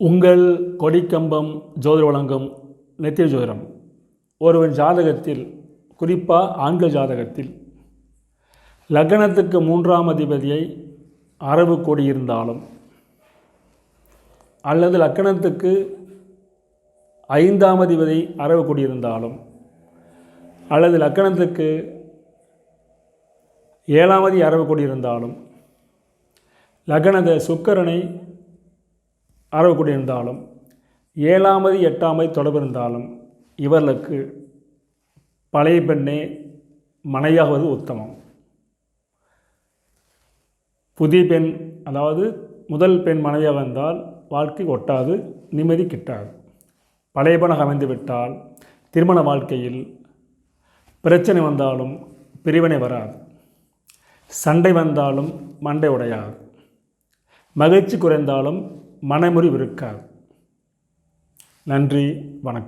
உங்கள் கொடிக்கம்பம் ஜோதிட வழங்கும் நெத்திய ஜோதிடம். ஒருவன் ஜாதகத்தில் குறிப்பாக ஆண்கள் ஜாதகத்தில் லக்னத்துக்கு மூன்றாம் அதிபதியை அரபு கொடி இருந்தாலும் அல்லது லக்கணத்துக்கு ஐந்தாம் அதிபதி அரபு கொடி இருந்தாலும் அல்லது லக்கணத்துக்கு ஏழாமதி அரபு கொடி இருந்தாலும் லக்னத சுக்கரனை அரவக்குடி இருந்தாலும் ஏழாமது எட்டாமது தொடர்பு இருந்தாலும் இவர்களுக்கு பழைய பெண்ணே மனையாவது உத்தமம். புதிய பெண் அதாவது முதல் பெண் மனைவியாக வந்தால் வாழ்க்கை ஒட்டாது நிம்மதி கிட்டாது. பழைய பெண்ணாக அமைந்து விட்டால் திருமண வாழ்க்கையில் பிரச்சனை வந்தாலும் பிரிவினை வராது. சண்டை வந்தாலும் மண்டை உடையாது. மகிழ்ச்சி குறைந்தாலும் மனமுறிவு இருக்காது. நன்றி வணக்கம்.